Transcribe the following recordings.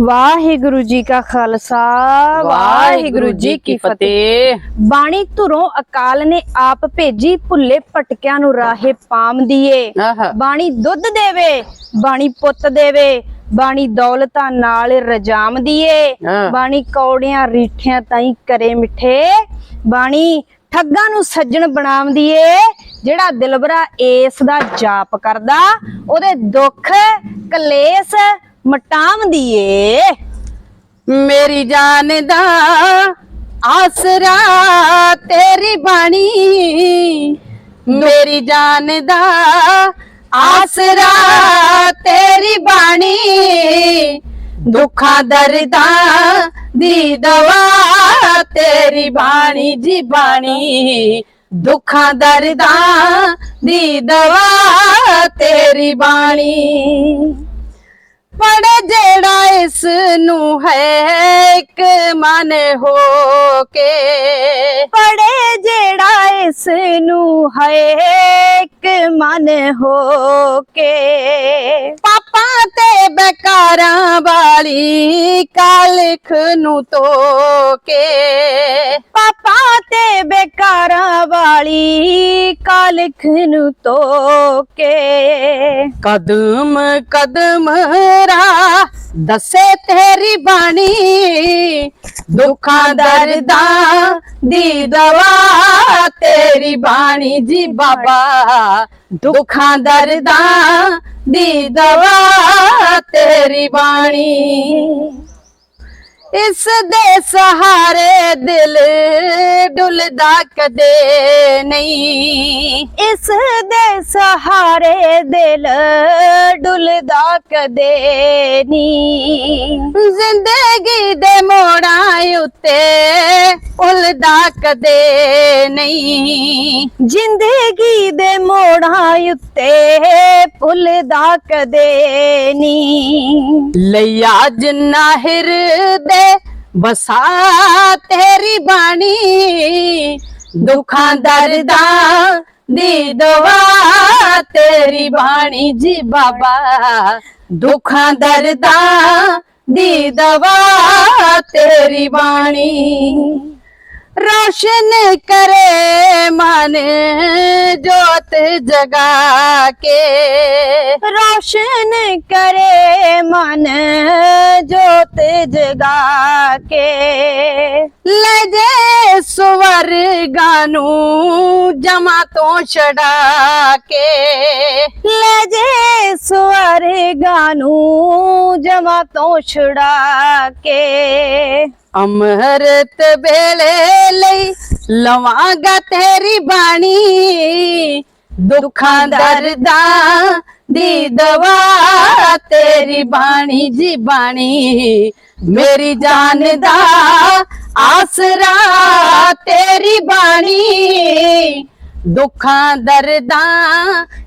ਵਾਹਿਗੁਰੂ ਜੀ ਕਾ ਖਾਲਸਾ ਵਾਹਿਗੁਰੂ ਜੀ ਕੀ ਫਤਿਹ। ਬਾਣੀ ਧੁਰੋਂ ਅਕਾਲ ਨੇ ਆਪ ਭੇਜੀ ਭੁੱਲੇ ਭਟਕਿਆਂ ਨੂੰ ਰਾਹੇ ਪਾਮ ਦੀਏ। ਆਹਾ। ਬਾਣੀ ਦੁੱਧ ਦੇਵੇ ਬਾਣੀ ਪੁੱਤ ਦੇਵੇ ਬਾਣੀ ਦੌਲਤਾਂ ਨਾਲ ਰਜਾਮ ਦੀਏ। ਹਾਂ। ਬਾਣੀ ਕੌੜਿਆਂ ਰੀਠਿਆਂ ਤਾਈ ਕਰੇ ਮਿੱਠੇ। ਬਾਣੀ ਠੱਗਾਂ ਨੂੰ ਸੱਜਣ ਬਣਾਉਂਦੀ ਏ ਜਿਹੜਾ ਦਿਲਬਰਾ ਏਸ ਦਾ ਜਾਪ ਕਰਦਾ ਉਹਦੇ ਦੁੱਖ ਕਲੇਸ਼ ਮਟਾਉਂਦੀ ਏ ਮੇਰੀ ਜਾਨ ਦਾ ਆਸਰਾ ਤੇਰੀ ਬਾਣੀ। ਮੇਰੀ ਜਾਨ ਦਾ ਆਸਰਾ ਤੇਰੀ ਬਾਣੀ। ਦੁੱਖਾਂ ਦਰਦਾਂ ਦੀ ਦਵਾ ਤੇਰੀ ਬਾਣੀ ਜੀ ਬਾਣੀ। ਦੁੱਖਾਂ ਦਰਦਾਂ ਦੀ ਦਵਾ ਤੇਰੀ ਬਾਣੀ। ਪੜ ਜਿਹੜਾ ਇਸ ਨੂੰ ਹੈ ਇੱਕ ਮਨ ਹੋ ਕੇ। ਪੜੇ ਜਿਹੜਾ ਇਸ ਨੂੰ ਹੈ ਇੱਕ ਮਨ ਹੋ ਕੇ। ਤੇ ਬਕਾਰਾਂ ਵਾਲੀ ਕਾਲਖ ਨੂੰ ਧੋ ਪਾਪਾ ਤੇ ਬੇਕਾਰਾਂ ਵਾਲੀ ਕਾਲਖ ਨੂੰ ਧੋ ਕੇ ਕਦਮ ਕਦਮ ਰਾ, ਦੱਸੇ ਤੇਰੀ ਬਾਣੀ। ਦੁੱਖਾਂ, ਦਰਦਾਂ ਦੀ ਦਵਾ ਤੇਰੀ ਬਾਣੀ ਜੀ ਬਾਬਾ। ਦੁੱਖਾਂ ਦਰਦਾਂ ਦੀ ਦਵਾ ਤੇਰੀ ਬਾਣੀ। ਇਸ ਦੇ ਸਹਾਰੇ ਦਿਲ ਡੁੱਲਦਾ ਕਦੇ ਨਹੀਂ। ਇਸ ਦੇ ਸਹਾਰੇ ਦਿਲ ਡੁੱਲਦਾ ਕਦੇ ਨੀ ਜ਼ਿੰਦਗੀ ਦੇ ਮੋੜਾਂ ਉੱਤੇ ਉਲਦਾ ਕਦੇ ਨਹੀਂ। ਜ਼ਿੰਦਗੀ ਦੇ ਮੋੜਾਂ ਉੱਤੇ ਭੁੱਲਦਾ ਕਦੇ ਨੀ ਲਿਆ ਜਿੰਨਾ ਹਿਰਦੇ ਬਸਾ ਤੇਰੀ ਬਾਣੀ। ਦੁੱਖਾਂ ਦਰਦਾਂ ਦੀ ਦਵਾ ਤੇਰੀ ਬਾਣੀ ਜੀ ਬਾਬਾ। ਦੁੱਖਾਂ ਦਰਦਾਂ ਦੀ ਦਵਾ ਤੇਰੀ ਬਾਣੀ। रोशन करे मन जोत जगा के। रोशन करे मन जोत जगा के। लजे सुवर गानू जमा तो छड़ा के। ले जे स्वर गानू जमा तो छुड़ा के। ਅਮਰਤ ਵੇਲੇ ਲਈ ਲਵਾਂਗਾ ਤੇਰੀ ਬਾਣੀ। ਦੁੱਖਾਂ ਦਰਦਾ ਦੀ ਦਵਾ ਤੇਰੀ ਬਾਣੀ ਜੀ ਬਾਣੀ। ਮੇਰੀ ਜਾਨ ਦਾ ਆਸਰਾ ਤੇਰੀ ਬਾਣੀ। ਦੁੱਖਾਂ ਦਰਦਾ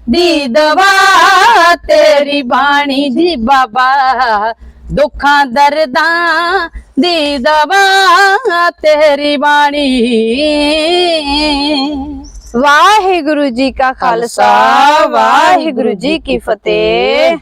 ਦੀ ਦਵਾ ਤੇਰੀ ਬਾਣੀ ਜੀ ਬਾਬਾ। ਦੁੱਖਾਂ ਦਰਦਾਂ ਦੀ ਦਵਾ ਤੇਰੀ ਬਾਣੀ। ਵਾਹਿਗੁਰੂ ਜੀ ਕਾ ਖਾਲਸਾ ਵਾਹਿਗੁਰੂ ਜੀ ਕੀ ਫਤਿਹ।